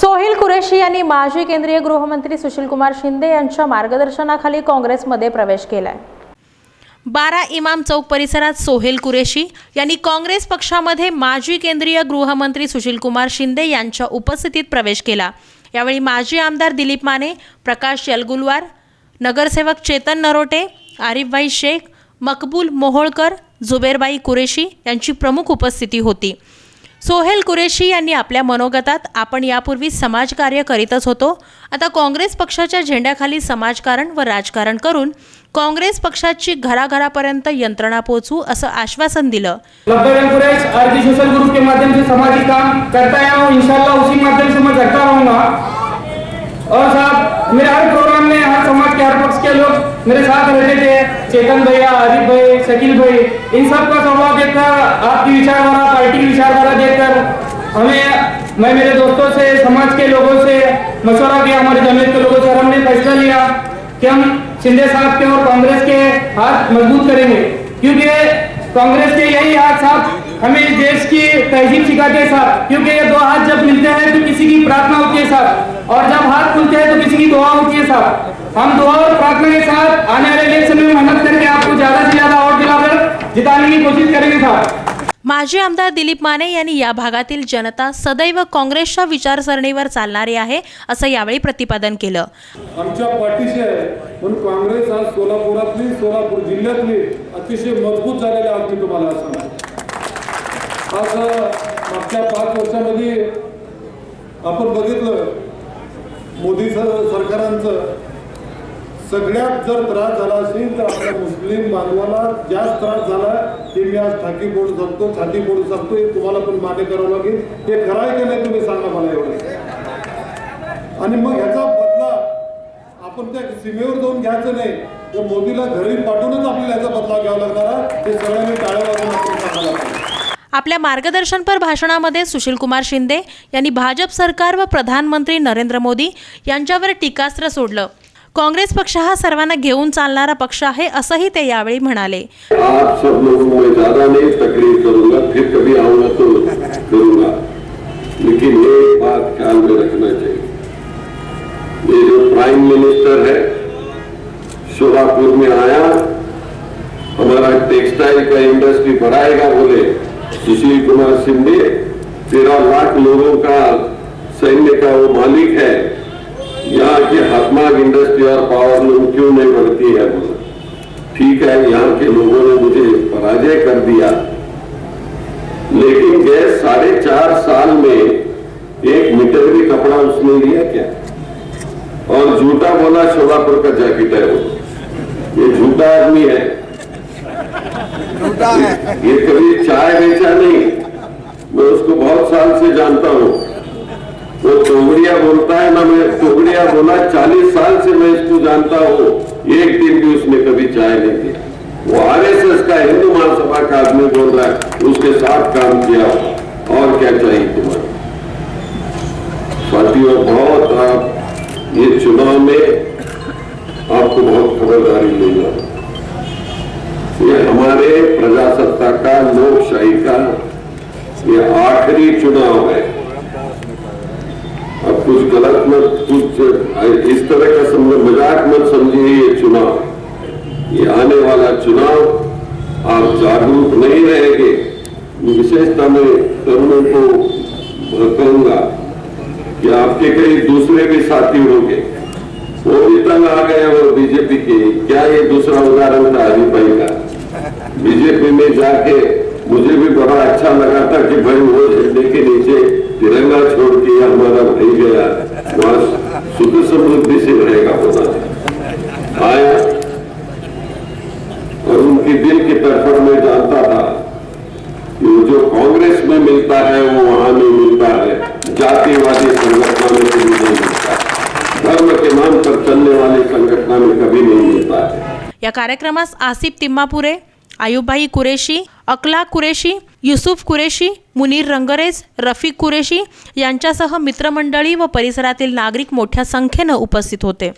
सोहिल कुरेशी यांनी माजी केंद्रीय गृहमंत्री सुशीलकुमार शिंदे यांच्या मार्गदर्शनाखाली काँग्रेसमध्ये प्रवेश केलाय. बारा इमाम चौक परिसरात सोहेल कुरेशी यांनी काँग्रेस पक्षामध्ये माजी केंद्रीय गृहमंत्री सुशीलकुमार शिंदे यांच्या उपस्थितीत प्रवेश केला. यावेळी माजी आमदार दिलीप माने प्रकाश यलगुलवार नगरसेवक चेतन नरोटे आरिफभाई शेख मकबूल मोहोळकर जुबेरबाई कुरेशी यांची प्रमुख उपस्थिती होती. सोहेल कुरेशी यांनी आपल्या मनोगतात आपण यापूर्वी समाजकार्य करीतच होतो. आता काँग्रेस पक्षाच्या झेंड्याखाली समाजकारण व राजकारण करून काँग्रेस पक्षाची घराघरापर्यंत यंत्रणा पोहोचू असं आश्वासन दिलं. सोशल ग्रुप के माध्यम से सामाजिक काम करता है और इंशाल्लाह उसी माध्यम से मैं करता रहूंगा. और साहब मेरे हर प्रोग्राम में हर समाज के हर पक्ष के लोग मेरे साथ रहते थे. चेतन भैया आरिफ भाई शकील भाई, इन सब का स्वभाव देखकर, आपकी विचारधारा, पार्टी की विचारधारा देखकर, हमें, मैं मेरे दोस्तों से, समाज के लोगों से, मशवरा किया, हमारे जमीयत के लोगों से हमने फैसला लिया कि हम शिंदे साहब के और कांग्रेस के हाथ मज़बूत करेंगे। क्योंकि कांग्रेस के यही हाथ साहब हमें इस देश की तहजीब सिखाते हैं साहब। क्योंकि ये दो हाथ जब मिलते हैं तो किसी की प्रार्थना होती है साहब। और जब हाथ खुलते हैं तो किसी की दुआ होती है साहब। हम दुआ और प्रार्थना के साथ आने वाले इलेक्शन में माजी आमदार दिलीप माने यांनी या भागातील जनता सदैव काँग्रेसच्या विचारसरणीवर चालणारी आहे असं यावेळी प्रतिपादन केलं. आमच्या पाठीशी आहे. म्हणून काँग्रेस आज सोलापुरातली सोलापूर जिल्ह्यातली अतिशय मजबूत झालेली आहे मी तुम्हाला सांगतो आज मागच्या पाच वर्षामध्ये आपण बघितलं मोदी सरकारांचं सगळ्यात जर त्रास झाला असेल तर आपल्या मुस्लिम बांधवाला जास्त त्रास झाला ते मी आज ठाकी बोलू शकतो छाती बोलू शकतो हे तुम्हाला पण मान्य करावं लागेल. हे खरं आहे की नाही तुम्ही सांगा मला एवढं. आणि मग ह्याचा बदला आपण त्या सीमेवर जाऊन घ्यायचं नाही. तर मोदीला घरी पाठवूनच आपल्याला याचा बदला घ्यावा लागणार हे सगळ्यांनी टाळ्या वाजवून आपण सांगायला पाहिजे आपल्या मार्गदर्शनपर भाषणामध्ये सुशीलकुमार शिंदे यांनी भाजप सरकार व प्रधानमंत्री नरेंद्र मोदी यांच्यावर टीकास्त्र सोडलं. काँग्रेस पक्ष हा सर्वांना घेऊन चालणारा पक्ष आहे ते यावेळी म्हणाले. आप सब लोगों मैं ज़्यादा नहीं तकलीफ़ करूँगा, फिर कभी आऊँगा तो करूँगा। लेकिन एक बात ख्याल में रखना चाहिए। ये जो प्राइम मिनिस्टर है शोलापुर में आया, हमारा टेक्सटाइल का इंडस्ट्री बढ़ाएगा बोले, सुशील कुमार शिंदे तेरह लाख लोगों का सैन्य का वो मालिक है। यहाँ की हतमाग इंडस्ट्री और पावर लूम क्यों नहीं बढ़ती है? बोला ठीक है यहाँ के लोगों ने मुझे पराजय कर दिया। लेकिन गए साढ़े चार साल में एक मीटर भी कपड़ा उसने लिया क्या? और झूठा बोला शोलापुर का जैकेट है वो। ये झूठा आदमी है। ये कभी चाय बेचा नहीं। मैं उसको बहुत साल से जानता हूँ। वो तोगड़िया बोलता है ना मैं तोगड़िया बोला, चालीस साल से मैं इसको जानता हूँ। एक दिन भी उसने कभी चाय नहीं दिया वो आरएसएस का हिंदू महासभा का आदमी बोल रहा है, उसके साथ काम किया और क्या चाहिए तुम्हारा? साथियों, बहुत आप ये चुनाव में आपको बहुत खबरदारी लेना ये हमारे प्रजासत्ता का, लोकशाही का ये आखिरी चुनाव है। कुछ गलत मत कुछ इस तरह का समझ, मज़ाक मत समझिए ये चुनाव। ये आने वाला चुनाव आप जागरूक नहीं रहेंगे। विशेषता में तरुणों को कहूँगा कि आपके कई दूसरे भी साथी होंगे। वो भी तंग आ गए और बीजेपी के। क्या ये दूसरा उदाहरण था हरी भाई का? बीजेपी में जाके मुझे भी बड़ा अच्छा लगा था कि भाई वो झंडे के नीचे और दिल की तरफ में जानता था कि जो कांग्रेस में मिलता है वो वहां नहीं मिलता है। जातिवादी संगठनों में कभी नहीं मिलता धर्म के नाम पर चलने वाली संगठना में कभी नहीं मिलता है। या कार्यक्रमास आसिफ तिम्मापुरे आयुबाई कुरेशी अकला कुरेशी युसुफ कुरेशी मुनीर रंगरेज रफिक कुरेशी यांच्यासह मित्रमंडळी व परिसरातील नागरिक मोठ्या संख्येनं उपस्थित होते.